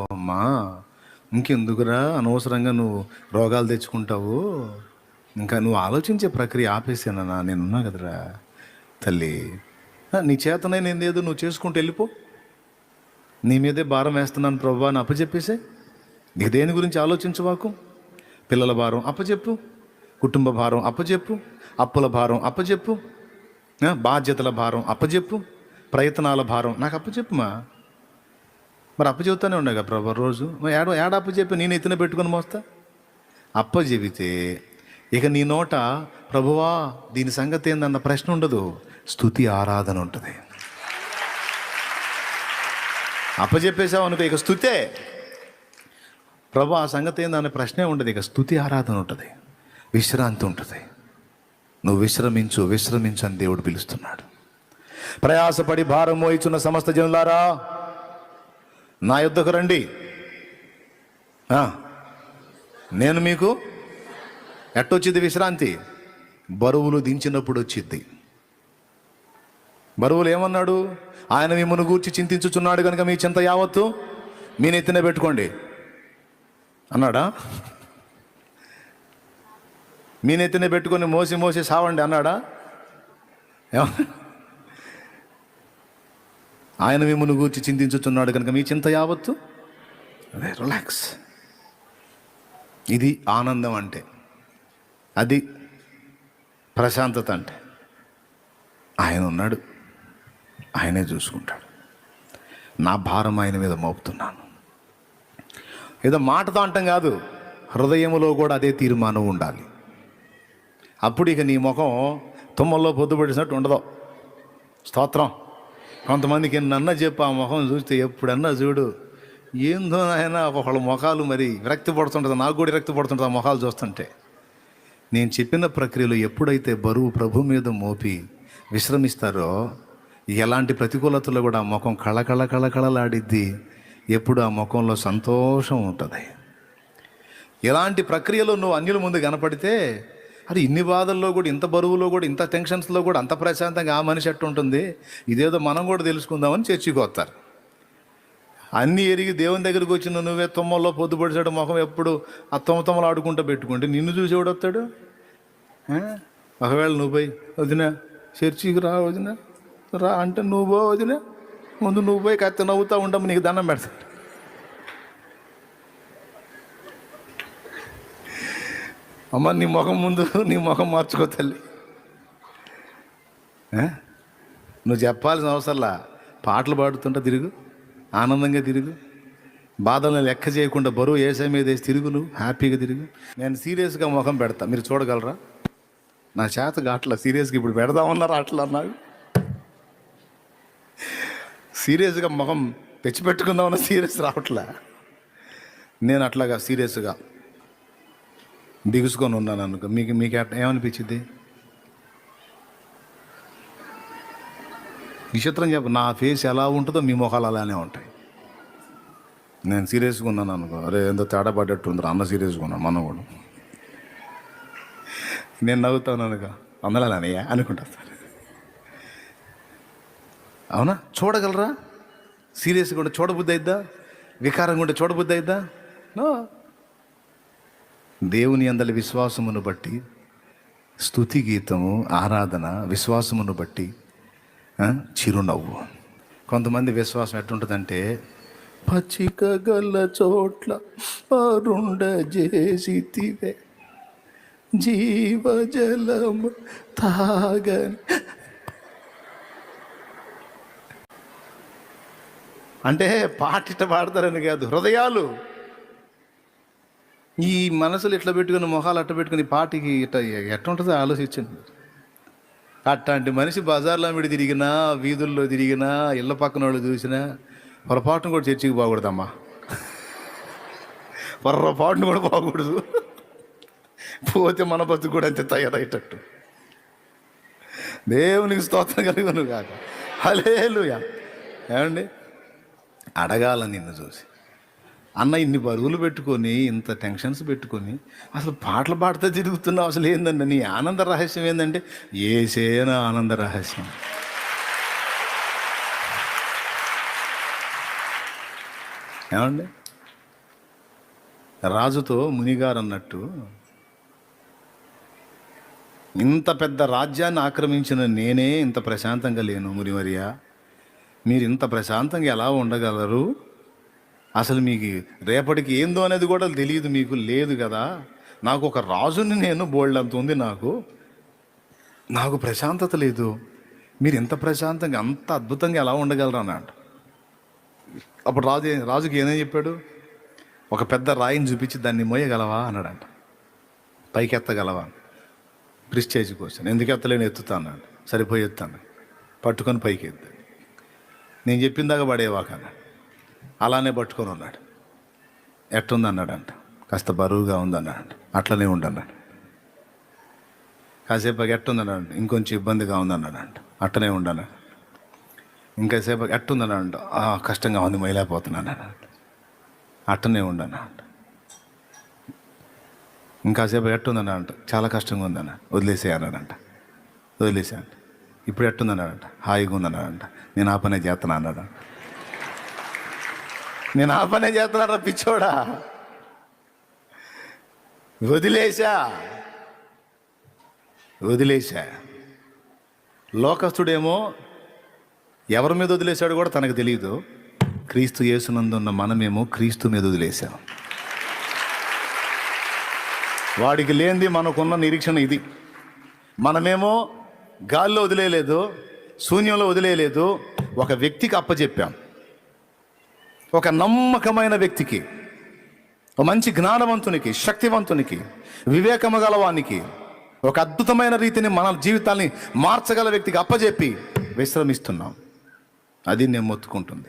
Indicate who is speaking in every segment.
Speaker 1: అమ్మా ఇంకెందుకురా అనవసరంగా నువ్వు రోగాలు తెచ్చుకుంటావు? ఇంకా నువ్వు ఆలోచించే ప్రక్రియ ఆపేసానన్నా నేనున్నా కదరా. తల్లి నీ చేతనే నేను ఏదో నువ్వు చేసుకుంటూ వెళ్ళిపో. నీ మీదే భారం వేస్తున్నాను ప్రభు అని అప్పచెప్పేసే. నీకు దేని గురించి ఆలోచించవాకు పిల్లల భారం అప్పచెప్పు. కుటుంబ భారం అప్పచెప్పు. అప్పుల భారం అప్పచెప్పు. బాధ్యతల భారం అప్పచెప్పు. ప్రయత్నాల భారం నాకు అప్పచెప్పుమా? మరి అప్ప చెబుతూనే ఉండగా ప్రభు రోజు? ఏడ ఏడ చెప్పి నేను ఎత్తున పెట్టుకొని మోస్తా? అప్ప చెబితే ఇక నీ నోట ప్రభువా దీని సంగతి ఏందన్న ప్రశ్న ఉండదు. స్థుతి ఆరాధన ఉంటుంది. అప్ప అనుకో ఇక స్థుతే. ప్రభు ఆ సంగతి ఏందనే ప్రశ్నే ఉండదు. ఇక స్థుతి ఆరాధన ఉంటుంది. విశ్రాంతి ఉంటుంది. నువ్వు విశ్రమించు విశ్రమించు అని దేవుడు పిలుస్తున్నాడు. ప్రయాసపడి భారం మోయిచున్న సమస్త జనులారా నా యుద్ధకు రండి. నేను మీకు ఎట్టొచ్చింది విశ్రాంతి? బరువులు దించినప్పుడు వచ్చింది. బరువులు ఏమన్నాడు? ఆయన మిమ్మల్ని గూర్చి చింతించుచున్నాడు కనుక మీ చింత యావత్తు మీ నెత్తిన పెట్టుకోండి. అన్నాడా? మీ నెత్తిన పెట్టుకొని మోసి మోసి సావండి అన్నాడా? ఏమన్నా ఆయన మిమ్మల్ని గూర్చి చింతించుచున్నాడు కనుక మీ చింత యావత్తు? అదే రిలాక్స్ ఇది ఆనందం అంటే. అది ప్రశాంతత అంటే. ఆయన ఉన్నాడు. ఆయనే చూసుకుంటాడు. నా భారం ఆయన మీద మోపుతున్నాను. ఏదో మాటతో అంటాం కాదు. హృదయములో కూడా అదే తీర్మానం ఉండాలి. అప్పుడు ఇక నీ ముఖం తుమ్మల్లో పొద్దుపడినట్టు ఉండదు. స్తోత్రం. కొంతమందికి నన్న చెప్పు ఆ ముఖం చూస్తే ఎప్పుడన్నా చూడు ఏందో ఆయన ఒకళ్ళ ముఖాలు మరి విరక్తి పడుతుంటుంది నాకు కూడా విరక్తి పడుతుంటుంది ఆ ముఖాలు చూస్తుంటే. నేను చెప్పిన ప్రక్రియలో ఎప్పుడైతే బరువు ప్రభు మీద మోపి విశ్రమిస్తారో ఎలాంటి ప్రతికూలతలో కూడా ఆ ముఖం కళకళ కళకళలాడిద్ది ఎప్పుడు ఆ ముఖంలో సంతోషం ఉంటుంది. ఎలాంటి ప్రక్రియలో నువ్వు అన్యుల ముందు కనపడితే అది ఇన్ని బాధల్లో కూడా ఇంత బరువులో కూడా ఇంత టెన్షన్స్లో కూడా అంత ప్రశాంతంగా ఆ మనిషి ఎట్టు ఉంటుంది? ఇదేదో మనం కూడా తెలుసుకుందామని చర్చికి వస్తారు. అన్నీ ఎరిగి దేవుని దగ్గరికి వచ్చిన నువ్వే తుమ్మల్లో పొద్దుపడిచాడు ముఖం ఎప్పుడు ఆ తుమ్మ తుమ్మలు ఆడుకుంటూ పెట్టుకుంటే నిన్ను చూసి ఎవడు వస్తాడు? ఒకవేళ నువ్వు పోయి వదిన చర్చికి రా వదిన రా అంటే నువ్వు పో వదిన ముందు నువ్వు పోయి కత్తి నవ్వుతూ ఉండము నీకు దండం పెడతాడు. అమ్మ నీ ముఖం ముందు నీ ముఖం మార్చుకో తల్లి. నువ్వు చెప్పాల్సిన అవసరంలా? పాటలు పాడుతుంటే తిరుగు ఆనందంగా తిరుగు. బాధలను లెక్క చేయకుండా బరువు వేసే మీద వేసి తిరుగు నువ్వు హ్యాపీగా తిరుగు. నేను సీరియస్గా ముఖం పెడతా. మీరు చూడగలరా? నా చేత అట్లా సీరియస్గా ఇప్పుడు పెడదామన్నారు అట్లా అన్నాడు సీరియస్గా ముఖం తెచ్చిపెట్టుకుందామన్న సీరియస్ రావట్లా? నేను అట్లాగా సీరియస్గా బిగుసుకొని ఉన్నాను అనుకో. మీకు మీకు ఏమనిపించింది? విచిత్రం చెప్ప. నా ఫేస్ ఎలా ఉంటుందో మీ మొహాలు అలానే ఉంటాయి. నేను సీరియస్గా ఉన్నాను అనుకో. అరే ఎంతో తేడా పడ్డట్టు ఉంది అన్న సీరియస్గా ఉన్నాను మనం కూడా నేను నవ్వుతాను అనుకో. అందలానయ్యా అనుకుంటా అవునా? చూడగలరా? సీరియస్గా ఉంటే చూడబుద్ధి అయిద్దా? వికారంగా ఉంటే చూడబుద్ధి అయిద్దా? నో. దేవుని అందలి విశ్వాసమును బట్టి స్తుతి గీతము ఆరాధన విశ్వాసమును బట్టి చిరునవ్వు. కొంతమంది విశ్వాసం ఎట్టుంటుందంటే పచ్చిక గల చోట్ల అరుండ చేసితివే జీవజలము తాగని. అంటే పాటిట పాడతారని కాదు హృదయాలు ఈ మనసులు ఇట్లా పెట్టుకుని మొహాలు అట్ట పెట్టుకుని పాటికి ఇట్ట ఎట్టుంటుందో ఆలోచించండి. అట్లాంటి మనిషి బజార్లో మీద తిరిగినా వీధుల్లో తిరిగినా ఇళ్ళ పక్కన వాళ్ళు చూసినా పొరపాటును కూడా చర్చికి బాగూడదమ్మా పొరపాటును కూడా బాగూడదు పోతే మన బతుకు కూడా అంతే తయారయ్యేటట్టు. దేవునికి స్తోత్రం కలిగను కాక హలేలుయా ఏమండి? అడగాల నిన్ను చూసి. అన్న ఇన్ని బరువులు పెట్టుకొని ఇంత టెన్షన్స్ పెట్టుకొని అసలు పాటలు పాడుతూ తిరుగుతున్నావు అసలు ఏందండి? నీ ఆనంద రహస్యం ఏంటంటే ఏసేన ఆనంద రహస్యం. ఏమండి? రాజుతో మునిగారు అన్నట్టు ఇంత పెద్ద రాజ్యాన్ని ఆక్రమించిన నేనే ఇంత ప్రశాంతంగా లేను మునివర్య. మీరు ఇంత ప్రశాంతంగా ఎలా ఉండగలరు? అసలు మీకు రేపటికి ఏందో అనేది కూడా తెలియదు మీకు లేదు కదా. నాకు ఒక రాజుని నేను బోల్డ్ అంత ఉంది నాకు. నాకు ప్రశాంతత లేదు. మీరు ఇంత ప్రశాంతంగా అంత అద్భుతంగా ఎలా ఉండగలరు అన్నాడు అప్పుడు రాజు రాజుకి ఏమని చెప్పాడు? ఒక పెద్ద రాయిని చూపించి దాన్ని మోయగలవా అన్నాడంట. పైకి ఎత్తగలవా ప్రిస్టేజ్ కోసం ఎందుకు ఎత్తలేని? ఎత్తుతా అన్నాడు. సరిపోయి ఎత్తాను. పట్టుకొని పైకి ఎత్తాను నేను చెప్పిందాక పడేవాక అన్నాడు. అలానే పట్టుకొని ఉన్నాడు. ఎట్టుంది అన్నాడంట కాస్త బరువుగా ఉందన్నాడు అట్లనే ఉండన్నాడు కాసేపు ఎట్టుందన్నాడు ఇంకొంచెం ఇబ్బందిగా ఉందన్నాడంట. అట్టనే ఉండను ఇంకాసేపు ఎట్టుందన్నాడు కష్టంగా ఉంది మైలేకపోతున్నాను అట్టనే ఉండను ఇంకాసేపు ఎట్టుందన్నాడంట. చాలా కష్టంగా ఉందన్న వదిలేసేయన్నాడంట వదిలేసాను ఇప్పుడు ఎట్టుందన్నాడంట. హాయిగా ఉందన్నాడంట. నేను ఆ పనే చేస్తున్నా అన్నాడంట. నేను ఆ పనే చేస్తున్నారా పిచ్చోడా? వదిలేశా. వదిలేశా. లోకస్తుడేమో ఎవరి మీద వదిలేశాడు కూడా తనకు తెలియదు. క్రీస్తు యేసునందున్న మనమేమో క్రీస్తు మీద వదిలేసాం వాడికి లేనిది మనకున్న నిరీక్షణ ఇది. మనమేమో గాల్లో వదిలేయలేదు శూన్యంలో వదిలేయలేదు ఒక వ్యక్తికి అప్పచెప్పాం ఒక నమ్మకమైన వ్యక్తికి ఒక మంచి జ్ఞానవంతునికి శక్తివంతునికి వివేకము గలవానికి ఒక అద్భుతమైన రీతిని మన జీవితాన్ని మార్చగల వ్యక్తికి అప్పజెప్పి విశ్రమిస్తున్నాం. అది నేను మొత్తుకుంటుంది.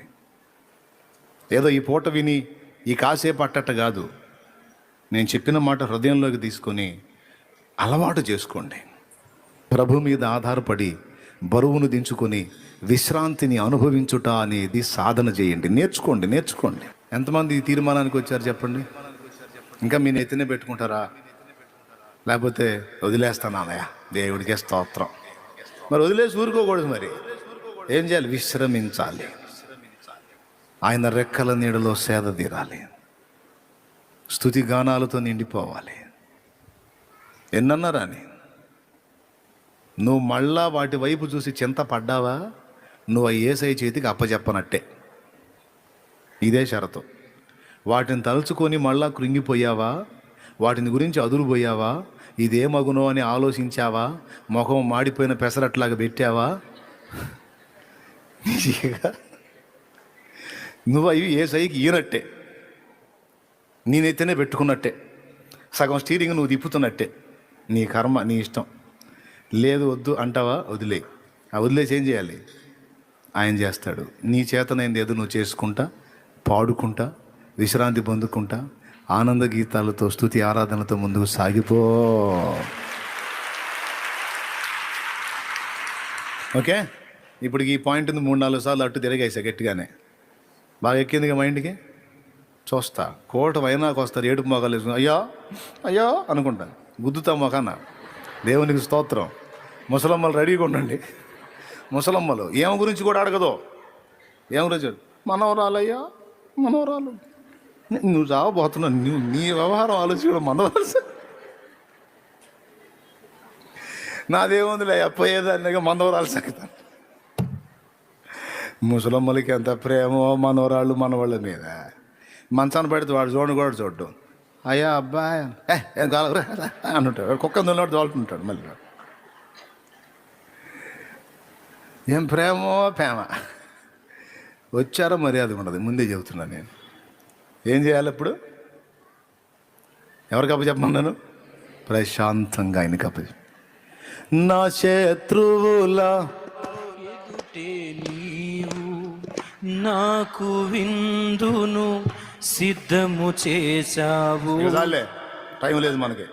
Speaker 1: ఏదో ఈ పూట విని ఈ కాసేపు అట్టట కాదు. నేను చెప్పిన మాట హృదయంలోకి తీసుకొని అలవాటు చేసుకోండి. ప్రభు మీద ఆధారపడి బరువును దించుకొని విశ్రాంతిని అనుభవించుట అనేది సాధన చేయండి. నేర్చుకోండి నేర్చుకోండి. ఎంతమంది ఈ తీర్మానానికి వచ్చారు చెప్పండి? ఇంకా మీ నెత్తినే పెట్టుకుంటారా? లేకపోతే వదిలేస్తాను దేవుడికే స్తోత్రం. మరి వదిలేసి ఊరుకోకూడదు మరి. ఏం చేయాలి? విశ్రమించాలి. ఆయన రెక్కల నీడలో సేద తీరాలి. స్థుతి గానాలతో నిండిపోవాలి. ఎన్నన్నారాని నువ్వు మళ్ళా వాటి వైపు చూసి చింత పడ్డావా? నువ్వు ఆ ఏసై చేతికి అప్పచెప్పనట్టే ఇదే షరతు. వాటిని తలుచుకొని మళ్ళా కృంగిపోయావా? వాటిని గురించి అదురుపోయావా ఇదే మగునో అని ఆలోచించావా? ముఖం మాడిపోయిన పెసరట్లాగా పెట్టావా? నువ్వు అవి ఏ సైకి ఈనట్టే నేనైతేనే పెట్టుకున్నట్టే. సగం స్టీరింగ్ నువ్వు తిప్పుతున్నట్టే. నీ కర్మ నీ ఇష్టం. లేదు వద్దు అంటావా? వదిలే. ఆ వదిలేసి ఏం చేయాలి. ఆయన చేస్తాడు. నీ చేతనైంది ఏదో నువ్వు చేసుకుంటా పాడుకుంటా విశ్రాంతి పొందుకుంటా ఆనంద గీతాలతో స్థుతి ఆరాధనతో ముందుకు సాగిపో. ఓకే? ఇప్పుడు ఈ పాయింట్ మూడు నాలుగు సార్లు అట్టు తిరగేసా గట్టిగానే. బాగా ఎక్కిందిగా మైండ్కి? చూస్తా. కోట వైనాకు వస్తారు ఏడుపు మొగాలు వేసుకుని అయ్యో అయ్యో అనుకుంటాను గుద్దుతా మొఖాన దేవునికి స్తోత్రం. ముసలమ్మలు రెడీగా ఉండండి. ముసలమ్మలు ఏమ గురించి కూడా అడగదు. ఏం గురించి? మనవరాలయ్యా మనవరాలు. నువ్వు చావబోతున్నావు నువ్వు నీ వ్యవహారం ఆలోచించడం మనవరాలు. నాదేముందిలే అప్పయ్యేదాన్నిగా మనవరాలు సంగతాను ముసలమ్మలకి ఎంత ప్రేమో మనవరాళ్ళు మనవాళ్ళ మీద. మంచాన్ని పెడితే వాడు చూడండి కూడా చూడ్డం. అయ్యా అబ్బాయి. ఏ ఏం కావాలి? అని ఉంటాడు కుక్క దున్నోడు తోలుకుంటాడు మళ్ళీ వాడు. ఏం ప్రేమో ప్రేమ. వచ్చారో మర్యాద ఉండదు. ముందే చెబుతున్నా నేను. ఏం చేయాలి ఇప్పుడు? ఎవరికి అప్పచెప్పమన్నాను ప్రశాంతంగా ఆయనకి అప్పచెప్ప నా శత్రువుల
Speaker 2: నాకు విందును సిద్ధము చేశావు.
Speaker 1: టైం లేదు మనకి.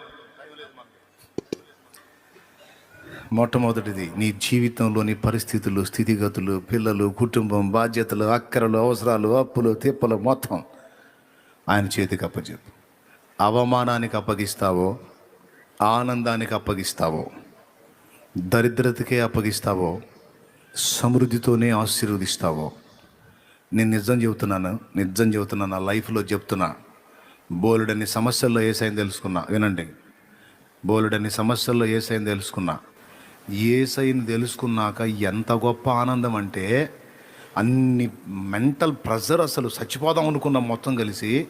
Speaker 1: మొట్టమొదటిది నీ జీవితంలోని పరిస్థితులు స్థితిగతులు పిల్లలు కుటుంబం బాధ్యతలు అక్కరలు అవసరాలు అప్పులు తిప్పలు మొత్తం ఆయన చేతికి అప్పచెప్పు అవమానానికి అప్పగిస్తావో ఆనందానికి అప్పగిస్తావో దరిద్రతకే అప్పగిస్తావో సమృద్ధితోనే ఆశీర్వదిస్తావో నేను నిజం చెబుతున్నాను నిజం చెబుతున్నాను నా లైఫ్లో చెప్తున్నా బోలుడని సమస్యల్లో ఏసైని తెలుసుకున్నా వినండి. బోలుడని సమస్యల్లో ఏసైని తెలుసుకున్నా ఏసైని తెలుసుకున్నాక ఎంత గొప్ప ఆనందం అంటే అన్ని మెంటల్ ప్రెజర్ అసలు చచ్చిపోదాం అనుకున్నాం మొత్తం కలిసి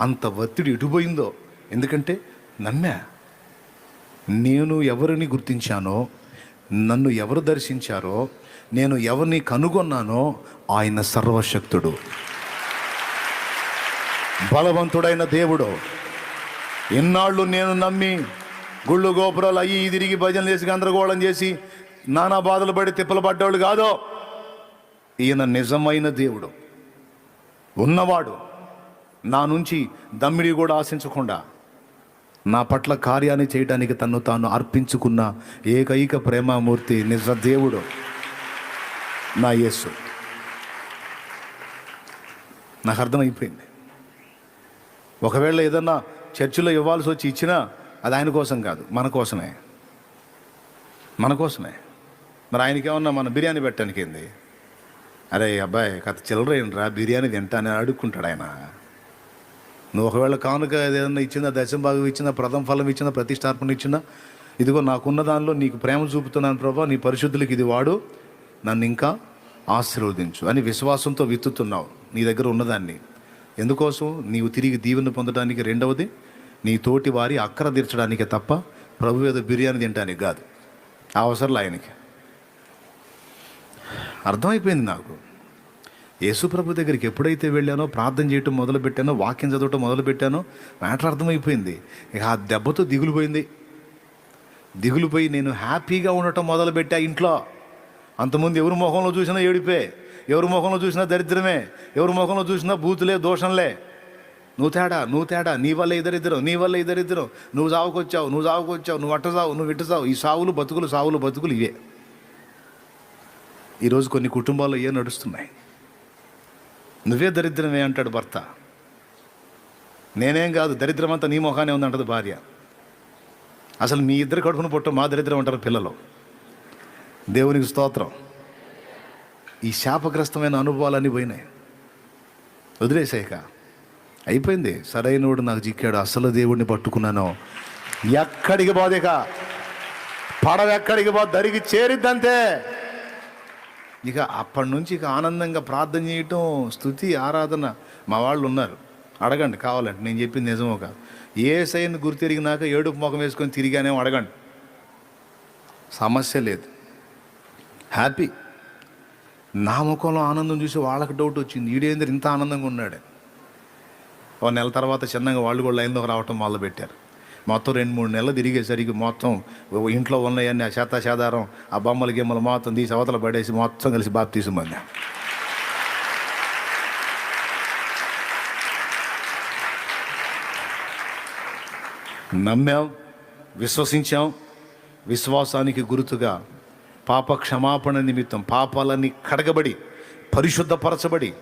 Speaker 1: అంత ఒత్తిడి ఇటుపోయిందో ఎందుకంటే నమ్మా. నేను ఎవరిని గుర్తించానో నన్ను ఎవరు దర్శించారో నేను ఎవరిని కనుగొన్నానో ఆయన సర్వశక్తుడు. బలవంతుడైన దేవుడు. ఎన్నాళ్ళు నేను నమ్మి గుళ్ళు గోపురాలు అయ్యి తిరిగి భజనలు చేసి గందరగోళం చేసి నానా బాధలు పడి తిప్పలు పడ్డవాడు కాదో. ఈయన నిజమైన దేవుడు. ఉన్నవాడు. నా నుంచి దమ్మిడి కూడా ఆశించకుండా నా పట్ల కార్యాన్ని చేయడానికి తను తాను అర్పించుకున్న ఏకైక ప్రేమామూర్తి నిజ దేవుడు. నా యేసు. నాకు అర్థమైపోయింది. ఒకవేళ ఏదన్నా చర్చిలో ఇవ్వాల్సి వచ్చి ఇచ్చినా అది ఆయన కోసం కాదు మన కోసమే. మన కోసమే. మరి ఆయనకి ఏమన్నా మన బిర్యానీ పెట్టడానికి ఏంది? అరే అబ్బాయి కథ చిల్లర ఏంట్రా? బిర్యానీ తింటానని అడుక్కుంటాడు ఆయన. నువ్వు ఒకవేళ కానుక ఏదైనా ఇచ్చిందా దశం భాగం ఇచ్చిందా ప్రథమ ఫలం ఇచ్చిందా ప్రతిష్టార్పణ ఇచ్చిందా ఇదిగో నాకున్న దానిలో నీకు ప్రేమ చూపుతున్నాను ప్రభా నీ పరిశుద్ధులకి ఇది వాడు నన్ను ఇంకా ఆశీర్వదించు అని విశ్వాసంతో విత్తుతున్నావు నీ దగ్గర ఉన్నదాన్ని. ఎందుకోసం? నీవు తిరిగి దీవెన పొందడానికి రెండవది నీ తోటి వారి అక్కర తీర్చడానికే తప్ప ప్రభు ఏదో బిర్యానీ తినడానికి కాదు. ఆ అవసరం ఆయనకి. అర్థమైపోయింది నాకు. యేసుప్రభు దగ్గరికి ఎప్పుడైతే వెళ్ళానో ప్రార్థన చేయటం మొదలుపెట్టానో వాక్యం చదవటం మొదలుపెట్టానో మ్యాటర్ అర్థమైపోయింది. ఇక ఆ దెబ్బతో దిగులుపోయింది. దిగులుపోయి నేను హ్యాపీగా ఉండటం మొదలుపెట్టా ఇంట్లో. అంతకుముందు ఎవరి ముఖంలో చూసినా ఏడిపే ఎవరి ముఖంలో చూసినా దరిద్రమే ఎవరి ముఖంలో చూసినా బూతులే దోషంలే. నువ్వు తేడా నువ్వు తేడా నీ వల్ల ఇద్దరిద్దరం నీ వల్ల ఇద్దరిద్దరం. నువ్వు సావుకొచ్చావు నువ్వు సావుకొచ్చావు నువ్వు అట్ట సావు నువ్వు ఇట్ట సావు. ఈ సావులు బతుకులు సావులు బతుకులు ఇవే. ఈరోజు కొన్ని కుటుంబాల్లో ఏ నడుస్తున్నాయి? నువ్వే దరిద్రమే అంటాడు భర్త. నేనేం కాదు దరిద్రం అంతా నీ మొఖానే ఉందంటది భార్య. అసలు మీ ఇద్దరు కడుపున పుట్ట మా దరిద్రం అంటారు పిల్లలు. దేవునికి స్తోత్రం. ఈ శాపగ్రస్తమైన అనుభవాలన్నీ పోయినాయి. వదిలేసాక అయిపోయింది. సరైనోడు నాకు చిక్కాడు అసలు దేవుడిని పట్టుకున్నాను. ఎక్కడికి పోదిక పడవ ఎక్కడికి పో దరికి చేరిద్దంతే. ఇక అప్పటి నుంచి ఇక ఆనందంగా ప్రార్థన చేయటం స్థుతి ఆరాధన మా వాళ్ళు ఉన్నారు. అడగండి కావాలంటే. నేను చెప్పింది నిజమో కాదు. ఏ సైన్ గురి తిరిగినాక ఏడుపు ముఖం వేసుకొని తిరిగానేమో అడగండి. సమస్య లేదు. హ్యాపీ. నా ముఖంలో ఆనందం చూసి వాళ్ళకి డౌట్ వచ్చింది. ఈడేందరు ఇంత ఆనందంగా ఉన్నాడు? ఒక నెల తర్వాత చిన్నగా వాళ్ళు కూడా లైన్లోకి రావటం మొదలుపెట్టారు మొత్తం రెండు మూడు నెలలు తిరిగేసరికి మొత్తం ఇంట్లో ఉన్నాయన్నీ ఆ చెత్త ఆ బొమ్మలు గిమ్మలు మొత్తం తీసి అవతల పడేసి మొత్తం కలిసి బాప్ తీసుమంది నమ్మాం విశ్వసించాం విశ్వాసానికి గుర్తుగా పాప క్షమాపణ నిమిత్తం పాపాలన్నీ కడగబడి పరిశుద్ధపరచబడి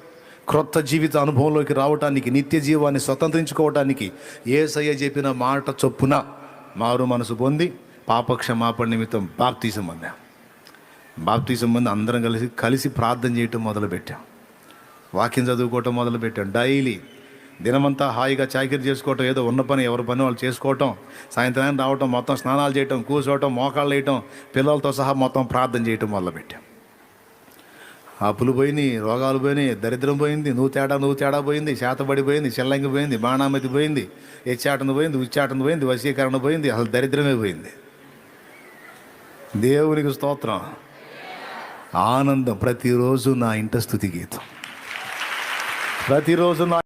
Speaker 1: క్రొత్త జీవిత అనుభవంలోకి రావటానికి నిత్య జీవాన్ని స్వతంత్రించుకోవటానికి ఏసయ్య చెప్పిన మాట చొప్పున మారు మనసు పొంది పాపక్షమాపణ నిమిత్తం బాప్తీసం పొందాం. బాప్తీసం పొంది అందరం కలిసి కలిసి ప్రార్థన చేయటం మొదలుపెట్టాం. వాక్యం చదువుకోవటం మొదలుపెట్టాం. డైలీ దినమంతా హాయిగా చాకరీ చేసుకోవటం ఏదో ఉన్న పని ఎవరి పని వాళ్ళు చేసుకోవటం సాయంత్రానికి రావటం మొత్తం స్నానాలు చేయటం కూర్చోవటం మోకాళ్ళు వేయటం పిల్లలతో సహా మొత్తం ప్రార్థన చేయటం మొదలుపెట్టాం. అప్పులు పోయినాయి రోగాలు పోయినాయి దరిద్రం పోయింది నువ్వు తేడా నువ్వు తేడా పోయింది శాతబడి పోయింది చెల్లంగి పోయింది బాణామతి పోయింది ఎచ్చాటన పోయింది ఉచ్చాటను పోయింది వశీకరణ పోయింది అసలు దరిద్రమే పోయింది. దేవునికి స్తోత్రం. ఆనందం ప్రతిరోజు నా ఇంట స్థుతి గీతం. ప్రతిరోజు నా